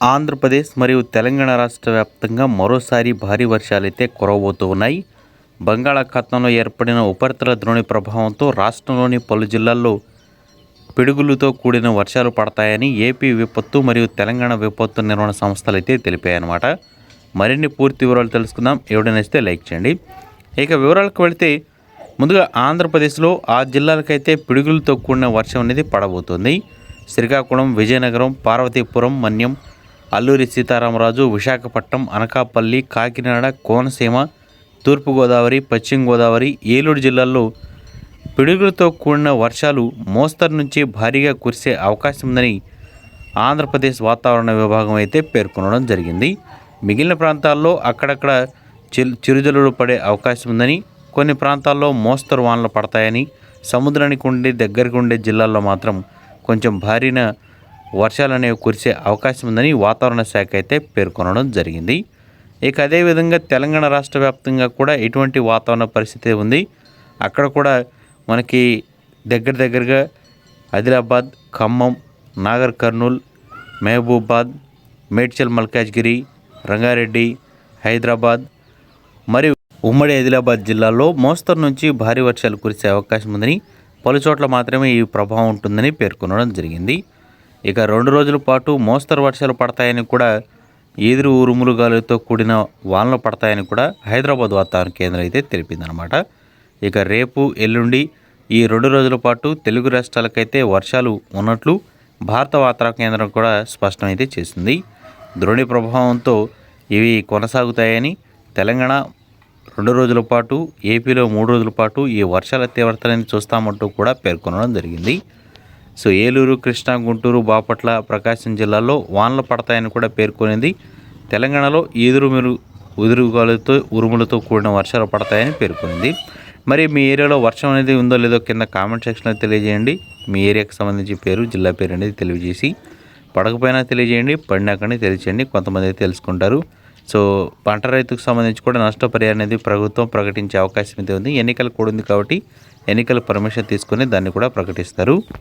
ఆంధ్రప్రదేశ్ మరియు తెలంగాణ రాష్ట్ర వ్యాప్తంగా మరోసారి భారీ వర్షాలైతే కురవబోతూ ఉన్నాయి. బంగాళాఖాతంలో ఏర్పడిన ఉపరితల ద్రోణి ప్రభావంతో రాష్ట్రంలోని పలు జిల్లాల్లో పిడుగులతో కూడిన వర్షాలు పడతాయని ఏపీ విపత్తు మరియు తెలంగాణ విపత్తు నిర్వహణ సంస్థలు అయితే తెలిపాయన్నమాట. మరిన్ని పూర్తి వివరాలు తెలుసుకుందాం. ఎవడైనా లైక్ చేయండి. ఇక వివరాలకు వెళితే ముందుగా ఆంధ్రప్రదేశ్లో ఆ జిల్లాలకైతే పిడుగులతో కూడిన వర్షం అనేది పడబోతుంది. శ్రీకాకుళం విజయనగరం పార్వతీపురం మన్యం అల్లూరి సీతారామరాజు విశాఖపట్నం అనకాపల్లి కాకినాడ కోనసీమ తూర్పుగోదావరి పశ్చిమ గోదావరి ఏలూరు జిల్లాల్లో పిడుగులతో కూడిన వర్షాలు మోస్తరు నుంచి భారీగా కురిసే అవకాశం ఉందని ఆంధ్రప్రదేశ్ వాతావరణ విభాగం అయితే పేర్కొనడం జరిగింది. మిగిలిన ప్రాంతాల్లో అక్కడక్కడ చిరు చిరుజల్లులు పడే అవకాశం ఉందని కొన్ని ప్రాంతాల్లో మోస్తరు వానలు పడతాయని సముద్రానికి ఉండే దగ్గరకు ఉండే జిల్లాల్లో మాత్రం కొంచెం భారీన వర్షాలు అనేవి కురిసే అవకాశం ఉందని వాతావరణ శాఖ అయితే పేర్కొనడం జరిగింది. ఇక అదేవిధంగా తెలంగాణ రాష్ట్ర వ్యాప్తంగా కూడా ఎటువంటి వాతావరణ పరిస్థితి ఉంది. అక్కడ కూడా మనకి దగ్గర దగ్గరగా ఆదిలాబాద్ ఖమ్మం నాగర్ కర్నూల్ మహబూబాద్ మేడ్చల్ మల్కాజ్గిరి రంగారెడ్డి హైదరాబాద్ మరియు ఉమ్మడి ఆదిలాబాద్ జిల్లాలో మోస్తరు నుంచి భారీ వర్షాలు కురిసే అవకాశం ఉందని పలు చోట్ల మాత్రమే ఈ ప్రభావం ఉంటుందని పేర్కొనడం జరిగింది. ఇక రెండు రోజుల పాటు మోస్తరు వర్షాలు పడతాయని కూడా ఎదురు ఉరుములు గాలులతో కూడిన వానలు పడతాయని కూడా హైదరాబాద్ వాతావరణ కేంద్రం అయితే తెలిపిందనమాట ఇక రేపు ఎల్లుండి ఈ రెండు రోజుల పాటు తెలుగు రాష్ట్రాలకైతే వర్షాలు ఉన్నట్లు భారత వాతావరణ కేంద్రం కూడా స్పష్టమైతే చేసింది. ద్రోణి ప్రభావంతో ఇవి కొనసాగుతాయని తెలంగాణ రెండు రోజుల పాటు ఏపీలో మూడు రోజుల పాటు ఈ వర్షాల తీవ్రతని చూస్తామంటూ కూడా పేర్కొనడం జరిగింది. సో ఏలూరు కృష్ణా గుంటూరు బాపట్ల ప్రకాశం జిల్లాల్లో వానలు పడతాయని కూడా పేర్కొనింది. తెలంగాణలో ఈదురు మీరు ఉదురుగాలతో ఉరుములతో కూడిన వర్షాలు పడతాయని పేర్కొనింది. మరి మీ ఏరియాలో వర్షం అనేది ఉందో లేదో కింద కామెంట్ సెక్షన్లో తెలియజేయండి. మీ ఏరియాకి సంబంధించి పేరు జిల్లా పేరు అనేది తెలియజేసి పడకపోయినా తెలియజేయండి పడినాకనే తెలియజేయండి. కొంతమంది అయితే తెలుసుకుంటారు. సో పంట రైతుకు సంబంధించి కూడా నష్టపరిహారం అనేది ప్రభుత్వం ప్రకటించే అవకాశం అయితే ఉంది. ఎన్నికలు కూడా ఉంది కాబట్టి ఎన్నికల పర్మిషన్ తీసుకొని దాన్ని కూడా ప్రకటిస్తారు.